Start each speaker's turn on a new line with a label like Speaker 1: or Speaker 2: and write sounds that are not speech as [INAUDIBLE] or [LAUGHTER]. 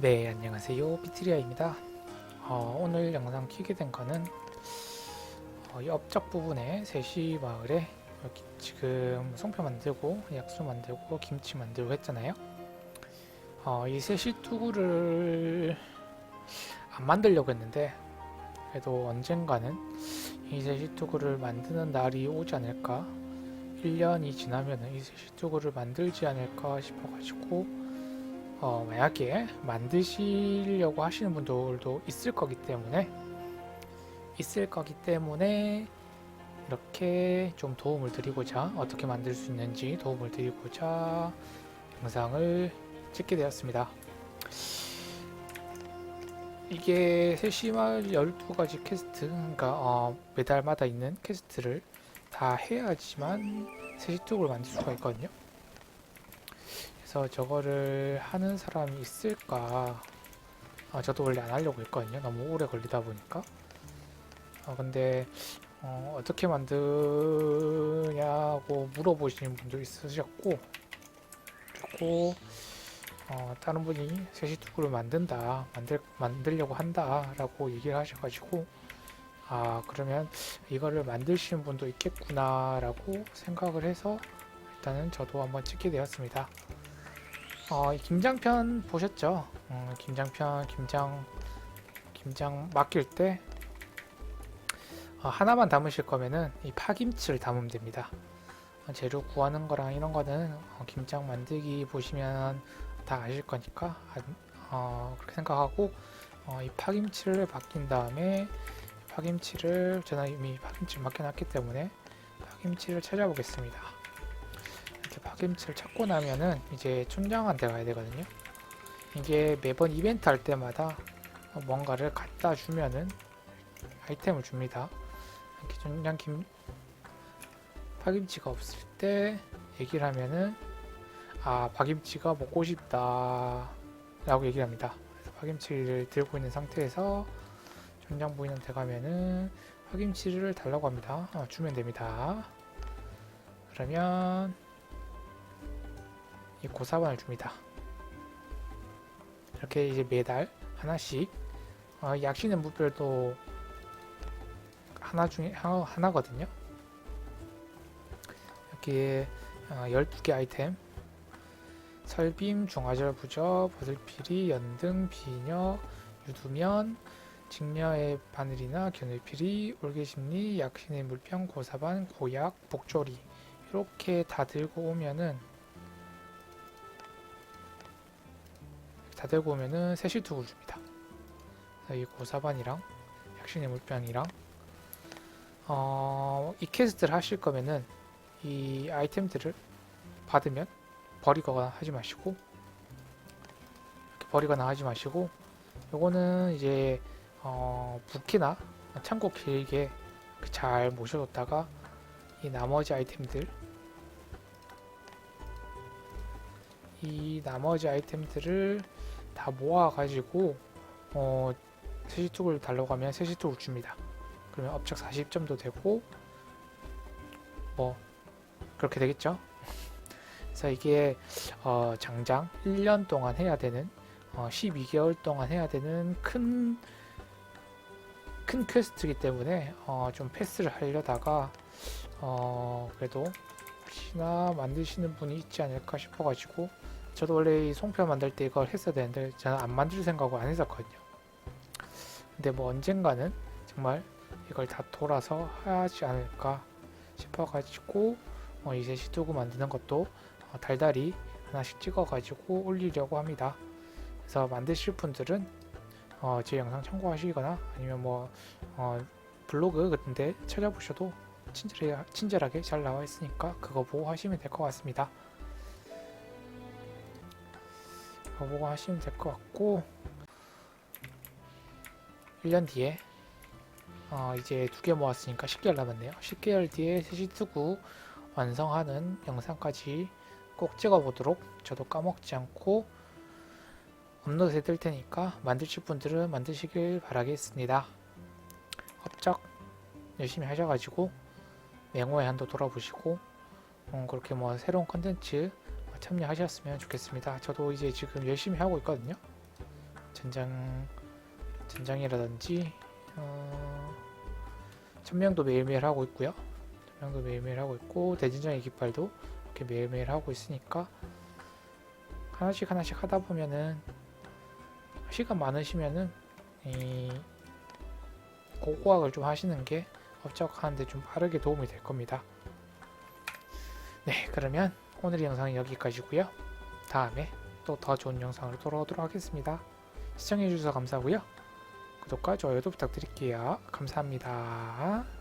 Speaker 1: 네, 안녕하세요. 비트리아입니다. 어, 오늘 영상 키게 된 거는 어, 이 업적 부분에 세시 마을에 여기 지금 송편 만들고 약수 만들고 김치 만들고 했잖아요. 어, 이 세시 투구를 안 만들려고 했는데 그래도 언젠가는 이 세시 투구를 만드는 날이 오지 않을까 1년이 지나면은 이 세시 투구를 만들지 않을까 싶어가지고 어, 만약에 만드시려고 하시는 분들도 있을 거기 때문에 있을 거기 때문에 이렇게 좀 도움을 드리고자 어떻게 만들 수 있는지 도움을 드리고자 영상을 찍게 되었습니다. 이게 세시마을 12가지 퀘스트, 그러니까 어, 매달마다 있는 퀘스트를 다 해야지만 세시톡을 만들 수가 있거든요. 그래서 저거를 하는 사람이 있을까? 아, 저도 원래 안 하려고 했거든요. 너무 오래 걸리다 보니까. 아, 근데 어, 어떻게 만드냐고 물어보시는 분도 있으셨고, 그리고 어, 다른 분이 세시투구를 만든다, 만들 만들려고 한다 라고 얘기를 하셔가지고, 아 그러면 이거를 만드시는 분도 있겠구나 라고 생각을 해서 일단은 저도 한번 찍게 되었습니다. 어, 이 김장편 보셨죠? 어, 김장편, 김장, 김장 맡길 때 어, 하나만 담으실 거면은 이 파김치를 담으면 됩니다. 어, 재료 구하는 거랑 이런 거는 어, 김장 만들기 보시면 다 아실 거니까 아, 어, 그렇게 생각하고 어, 이 파김치를 맡긴 다음에 파김치를 저는 이미 파김치를 맡겨놨기 때문에 파김치를 찾아보겠습니다. 파김치를 찾고 나면은 이제 촌장한테 가야 되거든요. 이게 매번 이벤트 할 때마다 뭔가를 갖다 주면은 아이템을 줍니다. 이렇게 촌장 김 파김치가 없을 때 얘기를 하면은 아 파김치가 먹고 싶다 라고 얘기를 합니다. 그래서 파김치를 들고 있는 상태에서 촌장 부인한테 가면은 파김치를 달라고 합니다. 어, 주면 됩니다. 그러면 이 고사반을 줍니다. 이렇게 이제 매달 하나씩 어, 약신의 무별도 하나 중에 하나, 하나거든요. 이렇게 어, 12개 아이템 설빔, 중화절 부적, 버들피리, 연등, 비녀, 유두면, 직녀의 바늘이나 겨늘피리, 올개심리, 약신의 물병, 고사반, 고약, 복조리 이렇게 다 들고 오면은 다 들고 오면은 세시투구를 줍니다. 그래서 이 고사반이랑 약신의 물병이랑 어, 이 퀘스트를 하실 거면은 이 아이템들을 받으면 버리거나 하지 마시고 버리거나 하지 마시고 요거는 이제 어, 부키나 창고 길게 잘 모셔뒀다가 이 나머지 아이템들 이 나머지 아이템들을 다 모아가지고 어, 세시tuk을 달라고 하면 세시tuk을 줍니다. 그러면 업적 40점도 되고 뭐 그렇게 되겠죠? [LAUGHS] 그래서 이게 어, 장장 1년 동안 해야 되는 어, 12개월 동안 해야 되는 큰, 큰 퀘스트이기 때문에 어, 좀 패스를 하려다가 어, 그래도 혹시나 만드시는 분이 있지 않을까 싶어가지고 저도 원래 이 송편 만들 때 이걸 했어야 되는데 저는 안 만들 생각을 안 했었거든요. 근데 뭐 언젠가는 정말 이걸 다 돌아서 하지 않을까 싶어가지고 어, 이제 시도구 만드는 것도 어, 달달이 하나씩 찍어가지고 올리려고 합니다. 그래서 만드실 분들은 어, 제 영상 참고하시거나 아니면 뭐 어, 블로그 같은데 찾아보셔도 친절해, 친절하게 잘 나와 있으니까 그거 보고 하시면 될 것 같습니다. 보고 하시면 될 것 같고 1년 뒤에 어, 이제 두 개 모았으니까 10개월 남았네요. 10개월 뒤에 세시투구 완성하는 영상까지 꼭 찍어보도록 저도 까먹지 않고 업로드 해둘 테니까 만드실 분들은 만드시길 바라겠습니다. 업적 열심히 하셔가지고 맹호의 한도 돌아보시고 음, 그렇게 뭐 새로운 컨텐츠 참여하셨으면 좋겠습니다. 저도 이제 지금 열심히 하고 있거든요. 전장 전장이라든지 어, 천명도 매일매일 하고 있고요. 천명도 매일매일 하고 있고 대진장의 깃발도 이렇게 매일매일 하고 있으니까 하나씩 하나씩 하다 보면은 시간 많으시면은 이 고고학을 좀 하시는 게 업적 하는데 좀 빠르게 도움이 될 겁니다. 네, 그러면 오늘의 영상은 여기까지고요. 다음에 또 더 좋은 영상으로 돌아오도록 하겠습니다. 시청해주셔서 감사하고요. 구독과 좋아요도 부탁드릴게요. 감사합니다.